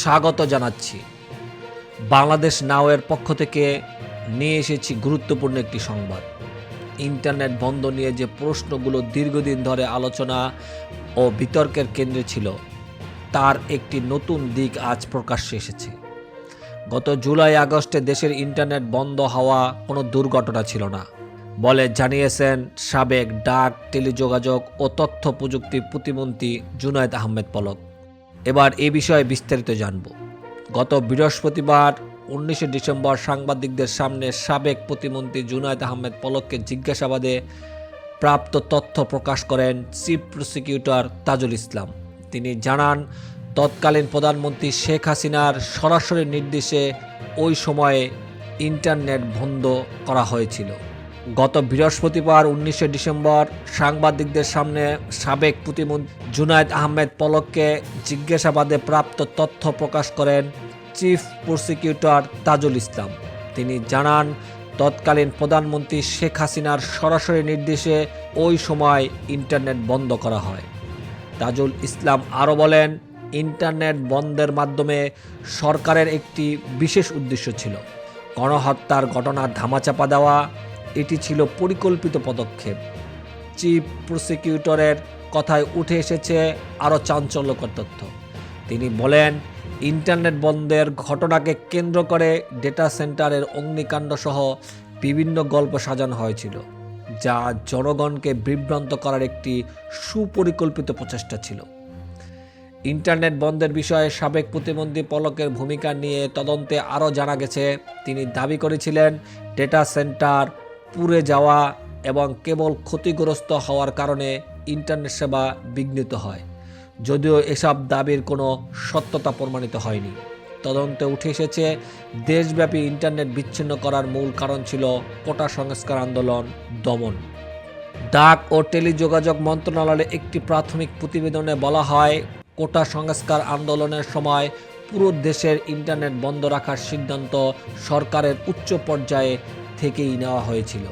স্বাগত জানাচ্ছি। বাংলাদেশ নাওয়ের পক্ষ থেকে নিয়ে এসেছি গুরুত্বপূর্ণ একটি সংবাদ। ইন্টারনেট বন্ধ নিয়ে যে প্রশ্নগুলো দীর্ঘদিন ধরে আলোচনা ও বিতর্কের কেন্দ্রে ছিল, তার একটি নতুন দিক আজ প্রকাশ্যে এসেছে। গত জুলাই আগস্টে দেশের ইন্টারনেট বন্ধ হওয়া কোনো দুর্ঘটনা ছিল না, বলে জানিয়েছেন সাবেক ডাক, টেলিযোগাযোগ ও তথ্য প্রযুক্তি প্রতিমন্ত্রী জুনায়েদ আহমেদ পলক। এবার এ বিষয়ে বিস্তারিত জানব। গত বৃহস্পতিবার, উনিশে ডিসেম্বর, সাংবাদিকদের সামনে সাবেক প্রতিমন্ত্রী জুনায়েদ আহমেদ পলককে জিজ্ঞাসাবাদে প্রাপ্ত তথ্য প্রকাশ করেন চিফ প্রসিকিউটর তাজুল ইসলাম। তিনি জানান, তৎকালীন প্রধানমন্ত্রী শেখ হাসিনার সরাসরি নির্দেশে ওই সময়ে ইন্টারনেট বন্ধ করা হয়েছিল। গত বৃহস্পতিবার উনিশে ডিসেম্বর সাংবাদিকদের সামনে সাবেক প্রতিমন্ত্রী জুনায়েদ আহমেদ পলককে জিজ্ঞাসাবাদে প্রাপ্ত তথ্য প্রকাশ করেন চিফ প্রসিকিউটর তাজুল ইসলাম। তিনি জানান, তৎকালীন প্রধানমন্ত্রী শেখ হাসিনার সরাসরি নির্দেশে ওই সময় ইন্টারনেট বন্ধ করা হয়। তাজুল ইসলাম আরও বলেন, ইন্টারনেট বন্ধের মাধ্যমে সরকারের একটি বিশেষ উদ্দেশ্য ছিল, গণহত্যার ঘটনার ধামাচাপা দেওয়া এটি ছিল পরিকল্পিত পদক্ষেপ। চিফ প্রসিকিউটরের কথায় উঠে এসেছে আরও চাঞ্চল্যকর তথ্য। তিনি বলেন, ইন্টারনেট বন্ধের ঘটনাকে কেন্দ্র করে ডেটা সেন্টারের অগ্নিকাণ্ড সহ বিভিন্ন গল্প সাজানো হয়েছিল, যা জনগণকে বিভ্রান্ত করার একটি সুপরিকল্পিত প্রচেষ্টা ছিল। ইন্টারনেট বন্ধের বিষয়ে সাবেক প্রতিমন্ত্রী পলকের ভূমিকা নিয়ে তদন্তে আরও জানা গেছে, তিনি দাবি করেছিলেন, ডেটা সেন্টার পুড়ে যাওয়া এবং কেবল ক্ষতিগ্রস্ত হওয়ার কারণে ইন্টারনেট সেবা বিঘ্নিত হয়, যদিও এসব দাবির কোনো সত্যতা প্রমাণিত হয়নি। তদন্তে উঠে এসেছে, দেশব্যাপী ইন্টারনেট বিচ্ছিন্ন করার মূল কারণ ছিল কোটা সংস্কার আন্দোলন দমন। ডাক ও টেলিযোগাযোগ মন্ত্রণালয়ের একটি প্রাথমিক প্রতিবেদনে বলা হয়, কোটা সংস্কার আন্দোলনের সময় পুরো দেশের ইন্টারনেট বন্ধ রাখার সিদ্ধান্ত সরকারের উচ্চ পর্যায়ে থেকেই নেওয়া হয়েছিল।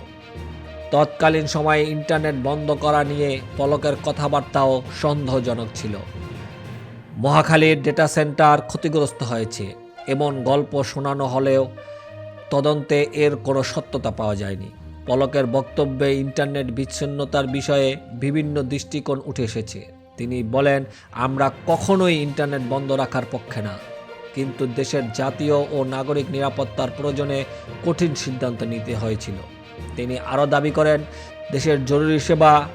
তৎকালীন সময়ে ইন্টারনেট বন্ধ করা নিয়ে পলকের কথাবার্তাও সন্দেহজনক ছিল। মহাখালীর ডেটা সেন্টার ক্ষতিগ্রস্ত হয়েছে। এমন গল্প শোনানো হলেও তদন্তে এর কোনো সত্যতা পাওয়া যায়নি। পলকের বক্তব্যে ইন্টারনেট বিচ্ছিন্নতার বিষয়ে বিভিন্ন দৃষ্টিকোণ উঠে এসেছে। তিনি বলেন, আমরা কখনোই ইন্টারনেট বন্ধ রাখার পক্ষে না। কিন্তু দেশের জাতীয় ও নাগরিক নিরাপত্তার প্রয়োজনে কঠিন সিদ্ধান্ত নিতে হয়েছিল। তিনি আরও দাবি করেন, দেশের জরুরি সেবা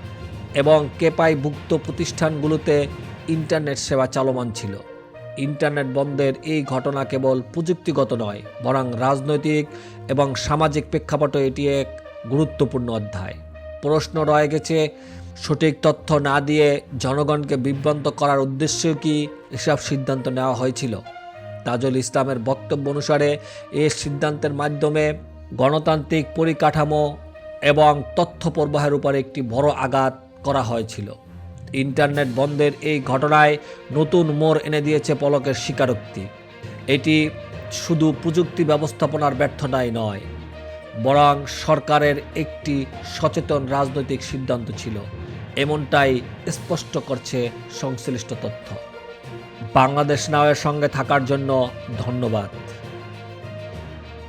এবং কেপাইভুক্ত প্রতিষ্ঠানগুলোতে ইন্টারনেট সেবা চলমান ছিল। ইন্টারনেট বন্ধের এই ঘটনা কেবল প্রযুক্তিগত নয়, বরং রাজনৈতিক এবং সামাজিক প্রেক্ষাপটে এটি এক গুরুত্বপূর্ণ অধ্যায়। প্রশ্ন রয়ে গেছে, সঠিক তথ্য না দিয়ে জনগণকে বিভ্রান্ত করার উদ্দেশ্যেও কি? এসব সিদ্ধান্ত নেওয়া হয়েছিল। তাজুল ইসলামের বক্তব্য অনুসারে এই সিদ্ধান্তের মাধ্যমে গণতান্ত্রিক পরিকাঠামো এবং তথ্য প্রবাহের উপর একটি বড় আঘাত করা হয়েছিল। ইন্টারনেট বন্ধের এই ঘটনায় নতুন মোড় এনে দিয়েছে পলকের স্বীকারোক্তি। এটি শুধু প্রযুক্তি ব্যবস্থাপনার ব্যর্থতাই নয়, বরং সরকারের একটি সচেতন রাজনৈতিক সিদ্ধান্ত ছিল। এমনটাই স্পষ্ট করছে সংশ্লিষ্ট তথ্য। বাংলাদেশ নাওয়ের সঙ্গে থাকার জন্য ধন্যবাদ।